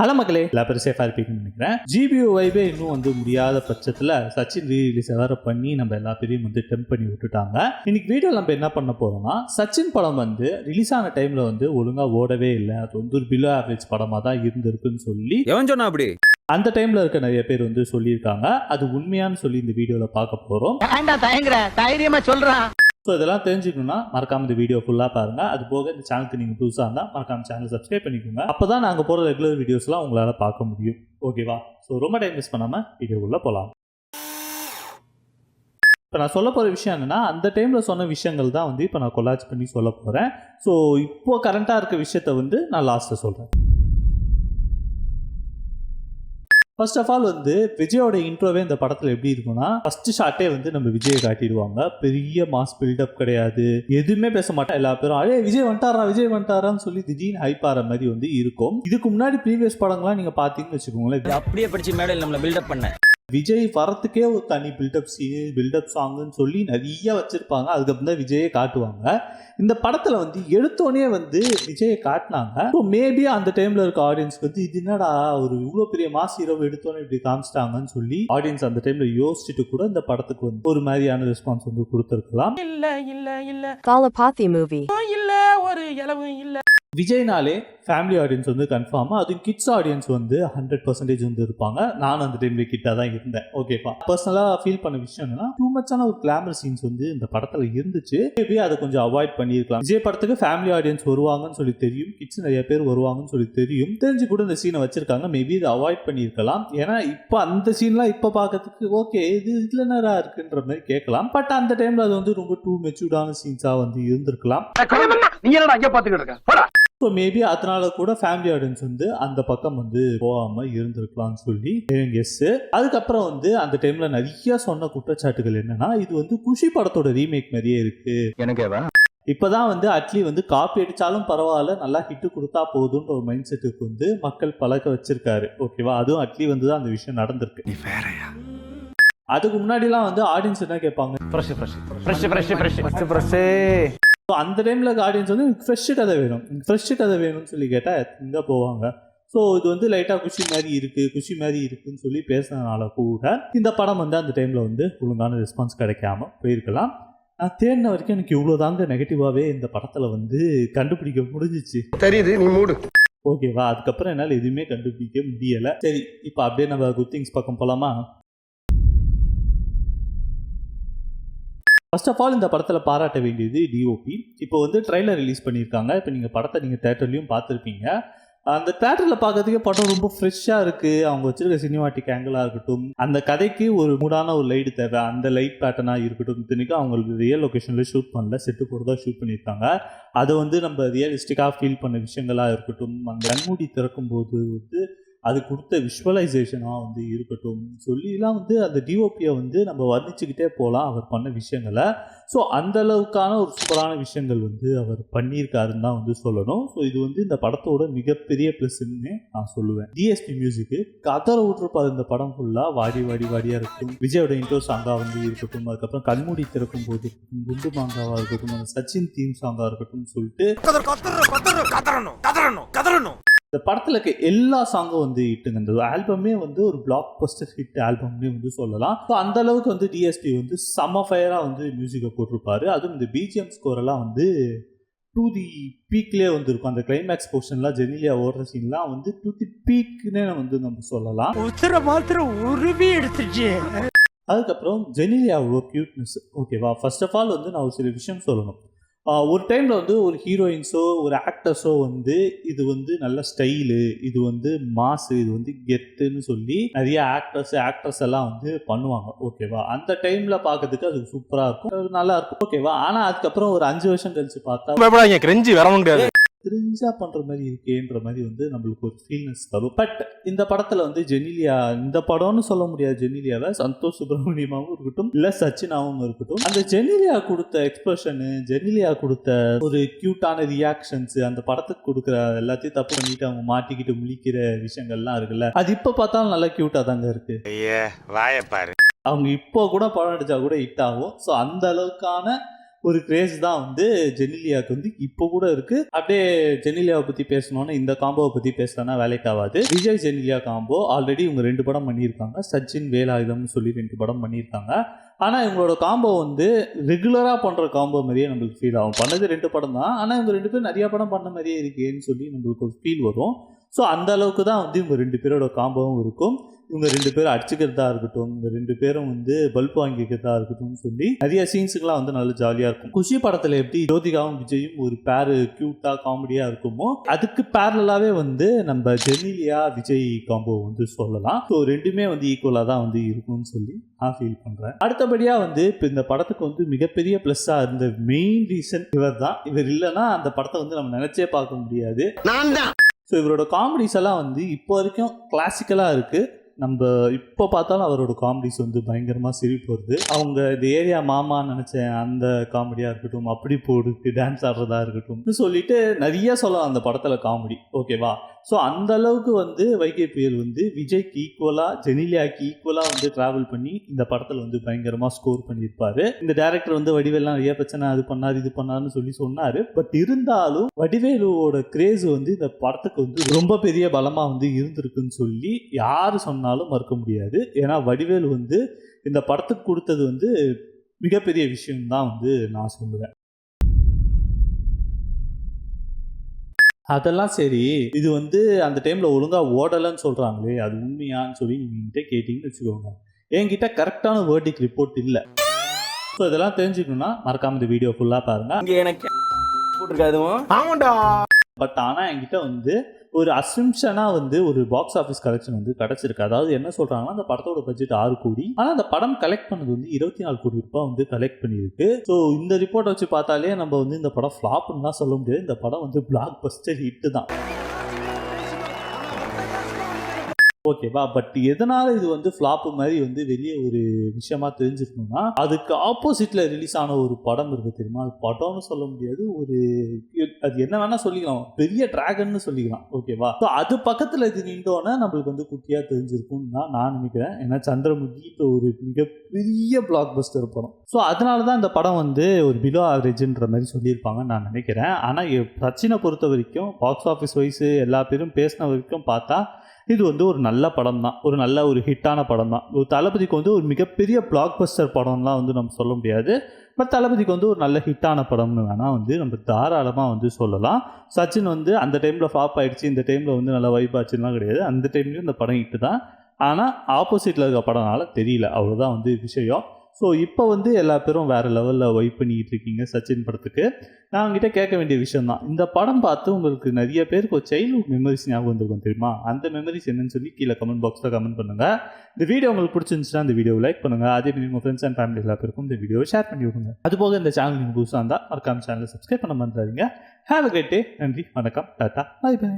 Hello மக்களே. எல்லா பேரும் சேஃபாக இருப்பீங்கன்னு நினைக்கிறேன். ஜிபிஓ வைபே இன்னும் வந்து முடியாத பட்சத்தில் சச்சின் ரீரிலீஸ் வேற பண்ணி நம்ம எல்லா பேரையும் வந்து டெம்ப் பண்ணி விட்டுட்டாங்க. இன்னைக்கு வீடியோ நம்ம என்ன பண்ண போறோம்னா சச்சின் படம் வந்து ரிலீஸ் ஆன டைம்ல வந்து ஒழுங்கா ஓடவே இல்லை. அது வந்து ஒரு பிலோ ஆவரேஜ் படமாக தான் இருந்திருக்குன்னு சொல்லி எவன் சொன்னா அப்படி? அந்த டைம்ல இருக்க நிறைய பேர் வந்து சொல்லியிருக்காங்க. அது உண்மையான்னு சொல்லி இந்த வீடியோவில் பார்க்க போறோம். தைரியமா சொல்றான் ஸோ இதெல்லாம் தெரிஞ்சுக்கணும்னா மறக்காம இந்த வீடியோ ஃபுல்லாக பாருங்க. அது போக இந்த சேனலுக்கு நீங்கள் புதுசாக இருந்தால் மறக்காம சேனல் சப்ஸ்கிரைப் பண்ணிக்கோங்க. அப்போ தான் நாங்கள் போகிற ரெகுலர் வீடியோஸ்லாம் உங்களால் பார்க்க முடியும். ஓகேவா ஸோ ரொம்ப டைம் மிஸ் பண்ணாமல் வீடியோக்குள்ளே போகலாம் இப்போ நான் சொல்ல போகிற விஷயம் என்னென்னா அந்த டைமில் சொன்ன விஷயங்கள் தான் வந்து இப்போ நான் கொலாஜ் பண்ணி சொல்ல போகிறேன் ஸோ இப்போ கரண்ட்டாக இருக்க விஷயத்த வந்து நான் லாஸ்ட்டில் சொல்கிறேன் ஃபர்ஸ்ட் ஆஃப் ஆல் வந்து விஜயோட இன்ட்ரோவே இந்த படத்தில் எப்படி இருக்கும்னா ஃபர்ஸ்ட் ஷாட்டே வந்து நம்ம விஜயை காட்டிடுவாங்க. பெரிய மாஸ் பில்டப் கிடையாது. எதுவுமே பேச மாட்டா எல்லா பேரும் அழே விஜய் வந்துட்டாரா விஜய் வந்துட்டாரான்னு சொல்லி திடீர்னு ஹைப் ஆற மாதிரி வந்து இருக்கும். இதுக்கு முன்னாடி ப்ரீவியஸ் படங்கள்லாம் நீங்கள் பார்த்தீங்கன்னு வச்சுக்கோங்களேன். இது அப்படியே படிச்சு மேடையில் நம்மளை பில்டப் பண்ண. விஜய் வரத்துக்கே ஒரு தனி பில்டப் சீன் பில்டப் சாங்குன்னு சொல்லி நிறைய வச்சிருப்பாங்க. அதுக்கப்புறம் தான் விஜயை காட்டுவாங்க. இந்த படத்துல வந்து எடுத்தோடனே வந்து விஜயை காட்டினாங்க. ஸோ மேபி அந்த டைம்ல இருக்க ஆடியன்ஸ் வந்து இது என்னடா ஒரு இவ்வளோ பெரிய மாஸ் ஹீரோ எடுத்தோடனே இப்படி காமிச்சிட்டாங்கன்னு சொல்லி ஆடியன்ஸ் அந்த டைம்ல யோசிச்சுட்டு கூட இந்த படத்துக்கு வந்து ஒரு மாதிரியான ரெஸ்பான்ஸ் வந்து கொடுத்துருக்கலாம். இல்ல இல்ல இல்ல. Galapathi movie. இல்ல ஒரு இளவு இல்ல. விஜய்னாலே ஃபேமிலி ஆடியன்ஸ் வந்து கன்ஃபார்மாக அதுவும் கிட்ஸ் ஆடியன்ஸ் வந்து ஹண்ட்ரட் பர்சன்டேஜ் வந்து இருப்பாங்க. நானும் அந்த டைமில் கிட்டாக தான் இருந்தேன். ஓகேப்பா பர்சனலாக ஃபீல் பண்ண விஷயம் என்னன்னா டூ மச்சான ஒரு கிளாமர் சீன்ஸ் வந்து இந்த படத்தில் இருந்துச்சு. மேபி அதை கொஞ்சம் அவாய்ட் பண்ணியிருக்கலாம். விஜய் படத்துக்கு ஃபேமிலி ஆடியன்ஸ் வருவாங்கன்னு சொல்லி தெரியும். கிட்ஸ் நிறைய பேர் வருவாங்கன்னு சொல்லி தெரியும். தெரிஞ்சு கூட இந்த சீனை வச்சிருக்காங்க. மேபி இதை அவாய்ட் பண்ணியிருக்கலாம். ஏன்னா இப்போ அந்த சீன்லாம் இப்போ பார்க்கறதுக்கு ஓகே இது இதில் என்னடா இருக்குன்ற மாதிரி கேட்கலாம். பட் அந்த டைமில் அது வந்து ரொம்ப டூ மெச்சூர்டான சீன்ஸாக வந்து இருந்திருக்கலாம். நீ என்னடா அங்க பாத்துக்கிட்டு இருக்க? ஸோ மேபி அதனால கூட ஃபேமிலி ஆடியன்ஸ் வந்து அந்த பக்கம் வந்து போகாம இருந்திருக்கலாம்னு சொல்லி கெஸ் அதுக்கப்புறம் வந்து அந்த டைம்ல நிறைய சொன்ன குற்றச்சாட்டுகள் என்னன்னா இது வந்து குஷி படத்தோட ரீமேக் மாதிரியே இருக்கு. எனக்கேவா? இப்பதான் வந்து அட்லி வந்து காப்பி அடிச்சாலும் பரவாயில்ல நல்லா ஹிட் கொடுத்தா போதுன்ற ஒரு மைண்ட் செட்டுக்கு வந்து மக்கள் பழக்க வச்சிருக்காரு. ஓகேவா அதுவும் அட்லி வந்து தான் அந்த விஷயம் நடந்திருக்கு. அதுக்கு முன்னாடிலாம் வந்து ஆடியன்ஸ் என்ன கேட்பாங்க? ஸோ அந்த டைமில் ஆடியன்ஸ் வந்து ஃப்ரெஷ் கதை வேணும். ஃப்ரெஷ் கதை வேணும்னு சொல்லி கேட்டால் எங்கே போவாங்க? ஸோ இது வந்து லைட்டாக குஷி மாதிரி இருக்குது குஷி மாதிரி இருக்குன்னு சொல்லி பேசுனதுனால கூட இந்த படம் வந்து அந்த டைமில் வந்து ஒழுங்கான ரெஸ்பான்ஸ் கிடைக்காம போயிருக்கலாம். நான் தேடின வரைக்கும் எனக்கு இவ்வளோ தாங்க நெகட்டிவாகவே இந்த படத்தில் வந்து கண்டுபிடிக்க முடிஞ்சிச்சு. தெரியுது நீ மூடு. ஓகேவா அதுக்கப்புறம் என்னால் எதுவுமே கண்டுபிடிக்க முடியலை. சரி இப்போ அப்படியே நம்ம குட் திங்ஸ் பக்கம் போகலாமா ஃபர்ஸ்ட் ஆஃப் ஆல் இந்த படத்தில் பாராட்ட வேண்டியது டிஓபி இப்போ வந்து ட்ரைலர் ரிலீஸ் பண்ணியிருக்காங்க. இப்போ நீங்கள் படத்தை நீங்கள் தேட்டர்லையும் பார்த்துருப்பீங்க. அந்த தேட்டரில் பார்க்கறதுக்கே படம் ரொம்ப ஃப்ரெஷ்ஷாக இருக்குது அவங்க வச்சுருக்க சினிமாட்டிக் ஆங்கிளாக இருக்கட்டும் அந்த கதைக்கு ஒரு மூடான ஒரு லைட் தேவை. அந்த லைட் பேட்டர்னாக இருக்கட்டும். இத்தனைக்கும் அவங்க ரியல் லொக்கேஷனில் ஷூட் பண்ணல. செட்டு போகிறதா ஷூட் பண்ணியிருக்காங்க. அதை வந்து நம்ம ரியலிஸ்டிக்காக ஃபீல் பண்ண விஷயங்களாக இருக்கட்டும் அந்த கண்மூடி திறக்கும் போது வந்து அது கொடுத்த விஷுவலைசேஷனாக வந்து இருக்கட்டும். சொல்லிலாம் வந்து அந்த டிஓபியை வந்து நம்ம வர்ணிச்சுக்கிட்டே போகலாம் அவர் பண்ண விஷயங்களை. ஸோ அந்த அளவுக்கான ஒரு சூப்பரான விஷயங்கள் வந்து அவர் பண்ணியிருக்காருன்னு தான் வந்து சொல்லணும். ஸோ இது வந்து இந்த படத்தோட மிகப்பெரிய ப்ளஸ்ன்னு நான் சொல்லுவேன். டிஎஸ்பி மியூசிக்கு கதற விட்டுருப்பாரு இந்த படம் ஃபுல்லாக வாடி வாடி வாடியாக இருக்கட்டும் விஜயோட இன்ட்ரோ சாங்காக வந்து இருக்கட்டும். அதுக்கப்புறம் கண்மூடி திறக்கும் போது இருக்கட்டும், குண்டு மாங்காவாக இருக்கட்டும். அந்த சச்சின் தீம் சாங்காக இருக்கட்டும் சொல்லிட்டு கதறணும் கதறணும் கதறணும். இந்த படத்தில் இருக்க எல்லா சாங்கும் வந்து ஹிட்டுங்க இந்த ஆல்பமே வந்து ஒரு பிளாக் பஸ்டர் ஹிட் ஆல்பம்னே வந்து சொல்லலாம். ஸோ அந்த அளவுக்கு வந்து டிஎஸ்பி வந்து செம ஃபயராக வந்து மியூசிக்கை போட்டிருப்பாரு. அதுவும் இந்த பிஜிஎம் ஸ்கோர் எல்லாம் வந்து டு தி பீக்லேயே வந்து இருக்கும் அந்த கிளைமேக்ஸ் போர்ஷன்லாம் ஜெனிலியா ஓடுற சீன்லாம் வந்து டு தி பீக்னே வந்து நம்ம சொல்லலாம். உத்தர மாத்திரம் உருவி எடுத்துச்சு அதுக்கப்புறம் ஜெனிலியாவோட க்யூட்னஸ் ஓகேவா ஃபர்ஸ்ட் ஆஃப் ஆல் வந்து நான் ஒரு சில விஷயம் சொல்லணும். ஒரு டைமில் வந்து ஒரு ஹீரோயின்ஸோ ஒரு ஆக்டர்ஸோ வந்து இது வந்து நல்ல ஸ்டைலு இது வந்து மாசு இது வந்து கெத்துன்னு சொல்லி நிறைய ஆக்டர்ஸ் ஆக்ட்ரஸ் எல்லாம் வந்து பண்ணுவாங்க. ஓகேவா அந்த டைமில் பார்க்கறதுக்கு அது சூப்பராக இருக்கும். அது நல்லா இருக்கும். ஓகேவா ஆனால் அதுக்கப்புறம் ஒரு அஞ்சு வருஷம் கழிச்சு பார்த்தா கிரெஞ்சி வரவும் முடியாது கிரிஞ்சா பண்ற மாதிரி இருக்கேன்ற மாதிரி வந்து நம்மளுக்கு ஒரு ஃபீல்னஸ் தரும். பட் இந்த படத்துல வந்து ஜெனிலியா இந்த படம்னு சொல்ல முடியாது. ஜெனிலியாவை? சந்தோஷ் சுப்பிரமணியமாவும் இருக்கட்டும் இல்ல சச்சினாவும் இருக்கட்டும். அந்த ஜெனிலியா கொடுத்த எக்ஸ்பிரஷனு ஜெனிலியா கொடுத்த ஒரு கியூட்டான ரியாக்ஷன்ஸ் அந்த படத்துக்கு கொடுக்குற எல்லாத்தையும் தப்பு பண்ணிட்டு அவங்க மாட்டிக்கிட்டு முழிக்கிற விஷயங்கள்லாம் இருக்குல்ல அது இப்ப பார்த்தாலும் நல்லா கியூட்டா தாங்க இருக்கு. ஐயே வாய பாரு. அவங்க இப்போ கூட படம் அடிச்சா கூட ஹிட் ஆகும். ஸோ அந்த அளவுக்கான ஒரு கிரேஸ் தான் வந்து ஜெனிலியாவுக்கு வந்து இப்போ கூட இருக்கு. அப்படியே ஜெனிலியாவை பத்தி பேசணும்னா இந்த காம்போவை பத்தி பேசலன்னா வேலைக்கு ஆகாது. விஜய் ஜெனிலியா காம்போ ஆல்ரெடி இவங்க ரெண்டு படம் பண்ணியிருக்காங்க. சச்சின் வேலாயுதம்னு சொல்லி ரெண்டு படம் பண்ணியிருக்காங்க. ஆனால் இவங்களோட காம்போ வந்து ரெகுலராக பண்ணுற காம்போ மாதிரியே நம்மளுக்கு ஃபீல் ஆகும். பண்ணது ரெண்டு படம் தான். ஆனால் இவங்க ரெண்டு பேரும் நிறைய படம் பண்ண மாதிரியே இருக்கேன்னு சொல்லி நம்மளுக்கு ஒரு ஃபீல் வரும். ஸோ அந்த அளவுக்கு தான் வந்து இவங்க ரெண்டு பேரோட காம்போவும் இருக்கும். இவங்க ரெண்டு பேரும் அடிச்சுக்கிறதா இருக்கட்டும் இவங்க ரெண்டு பேரும் வந்து பல்ப் வாங்கிக்கிறதா இருக்கட்டும் சொல்லி நிறைய சீன்ஸுக்கெல்லாம் வந்து நல்ல ஜாலியாக இருக்கும். குஷி படத்தில் எப்படி ஜோதிகாவும் விஜயும் ஒரு பேரு க்யூட்டாக காமெடியாக இருக்குமோ அதுக்கு பேரலாகவே வந்து நம்ம ஜெனிலியா விஜய் காம்போ வந்து சொல்லலாம். ஸோ ரெண்டுமே வந்து ஈக்குவலாக தான் வந்து இருக்கும்னு சொல்லி நான் ஃபீல் பண்ணுறேன் அடுத்தபடியாக வந்து இப்போ இந்த படத்துக்கு வந்து மிகப்பெரிய ப்ளஸ்ஸாக இருந்த மெயின் ரீசன் இவர் தான் இவர் இல்லைன்னா அந்த படத்தை வந்து நம்ம நினச்சே பார்க்க முடியாது. ஸோ இவரோட காமெடிஸ் எல்லாம் வந்து இப்போ வரைக்கும் கிளாசிக்கலாக இருக்குது நம்ம இப்போ பார்த்தாலும் அவரோட காமெடிஸ் வந்து பயங்கரமாக சிரிப்பு வருது. அவங்க இந்த ஏரியா மாமா நினச்சேன் அந்த காமெடியாக இருக்கட்டும் அப்படி போடுக்கு டான்ஸ் ஆடுறதா இருக்கட்டும் சொல்லிட்டு நிறைய சொல்லலாம் அந்த படத்தில் காமெடி ஓகேவா ஸோ அந்த அளவுக்கு வந்து வைகை புயல் வந்து விஜய்க்கு ஈக்குவலாக ஜெனிலியாக்கு ஈக்குவலாக வந்து ட்ராவல் பண்ணி இந்த படத்தில் வந்து பயங்கரமாக ஸ்கோர் பண்ணியிருப்பாரு. இந்த டேரக்டர் வந்து வடிவேலாம் நிறைய பிரச்சனை அது பண்ணார் இது பண்ணாருன்னு சொல்லி சொன்னார். பட் இருந்தாலும் வடிவேலுவோட கிரேஸ் வந்து இந்த படத்துக்கு வந்து ரொம்ப பெரிய பலமாக வந்து இருந்திருக்குன்னு சொல்லி யார் சொன்னாலும் மறுக்க முடியாது. ஏன்னா வடிவேலு வந்து இந்த படத்துக்கு கொடுத்தது வந்து மிகப்பெரிய விஷயம் தான் வந்து நான் சொல்லுவேன். அதெல்லாம் சரி இது வந்து அந்த டைமில் ஒழுங்காக ஓடலைன்னு சொல்கிறாங்களே அது உண்மையான்னு சொல்லி நீங்கள் என்கிட்ட கேட்டிங்கன்னு வச்சுக்கோங்க. என்கிட்ட கரெக்டான வேர்டிக் ரிப்போர்ட் இல்லை. ஸோ இதெல்லாம் தெரிஞ்சுக்கணும்னா மறக்காம இந்த வீடியோ ஃபுல்லாக பாருங்கள் இங்க எனக்கு போட்டிருக்காதுவும் ஆமாண்டா. பட் ஆனால் என்கிட்ட வந்து ஒரு அசம்ஷனாக வந்து ஒரு பாக்ஸ் ஆஃபீஸ் கலெக்ஷன் வந்து கிடச்சிருக்கு. அதாவது என்ன சொல்கிறாங்கன்னா அந்த படத்தோட பட்ஜெட் ஆறு கோடி. ஆனால் அந்த படம் கலெக்ட் பண்ணது வந்து இருபத்தி நாலு கோடி ரூபாய் வந்து கலெக்ட் பண்ணியிருக்கு. ஸோ இந்த ரிப்போர்ட்டை வச்சு பார்த்தாலே நம்ம வந்து இந்த படம் ஃப்ளாப்னு தான் சொல்ல முடியாது. இந்த படம் வந்து பிளாக் பஸ்டர் ஹிட்டு தான். ஓகேவா பட் எதனால இது வந்து ஃப்ளாப்பு மாதிரி வந்து வெளியே ஒரு விஷயமா தெரிஞ்சிருக்கணும்னா அதுக்கு ஆப்போசிட்ல ரிலீஸ் ஆன ஒரு படம் இருக்கு தெரியுமா? அது படம்னு சொல்ல முடியாது ஒரு அது என்ன வேணா சொல்லிக்கலாம். பெரிய டிராகன்னு சொல்லிக்கலாம். ஓகேவா ஸோ அது பக்கத்துல இது நின்றோன்னா நம்மளுக்கு வந்து குட்டியா தெரிஞ்சிருக்கும்னு தான் நான் நினைக்கிறேன். ஏன்னா சந்திரமுகி இப்போ ஒரு மிகப்பெரிய பிளாக் பஸ்டர் படம். ஸோ அதனால தான் இந்த படம் வந்து ஒரு பிலோ ஆவரேஜ்ன்ற மாதிரி சொல்லியிருப்பாங்கன்னு நான் நினைக்கிறேன். ஆனால் பிரச்சனை பொறுத்த வரைக்கும் பாக்ஸ் ஆஃபீஸ் வைஸ் எல்லா பேரும் பேசின வரைக்கும் பார்த்தா இது வந்து ஒரு நல்ல படம் தான் ஒரு நல்ல ஒரு ஹிட்டான படம் தான் ஒரு தளபதிக்கு வந்து ஒரு மிகப்பெரிய பிளாக் பஸ்டர் படம்லாம் வந்து நம்ம சொல்ல முடியாது. பட் தளபதிக்கு வந்து ஒரு நல்ல ஹிட்டான படம்னு வேணால் வந்து நம்ம தாராளமாக வந்து சொல்லலாம். சச்சின் வந்து அந்த டைமில் ஃப்ளாப் ஆகிடுச்சு இந்த டைமில் வந்து நல்லா வைப் ஆச்சுலாம் கிடையாது. அந்த டைம்லேயும் இந்த படம் ஹிட்டு தான். ஆனால் ஆப்போசிட்டில் இருக்க படம்னால தெரியல. அவ்வளோதான் வந்து விஷயம். ஸோ இப்போ வந்து எல்லா பேரும் வேறு லெவலில் வைப் பண்ணிக்கிட்டு இருக்கீங்க சச்சின் படத்துக்கு. நான் உங்ககிட்ட கேட்க வேண்டிய விஷயம் தான் இந்த படம் பார்த்து உங்களுக்கு நிறைய பேருக்கு ஒரு சைல்ட்ஹுட் மெமரிஸ் ஞாபகம் வந்திருக்கும் தெரியுமா? அந்த மெமரிஸ் என்னன்னு சொல்லி கீழே கமெண்ட் பாக்ஸில் கமெண்ட் பண்ணுங்கள் இந்த வீடியோ உங்களுக்கு பிடிச்சிருந்துச்சுன்னா இந்த வீடியோ லைக் பண்ணுங்கள் அதே மாதிரி உங்கள் ஃப்ரெண்ட்ஸ் அண்ட் ஃபேமிலி எல்லா பேருக்கும் இந்த வீடியோவை ஷேர் பண்ணி விடுங்க. அது போக இந்த சேனல் நீங்கள் புதுசாக இருந்தால் மறக்காம சேனலை சப்ஸ்கிரைப் பண்ண மறந்துடாதீங்க. ஹேவ் அ கிரேட் டே நன்றி. வணக்கம். Tata bye by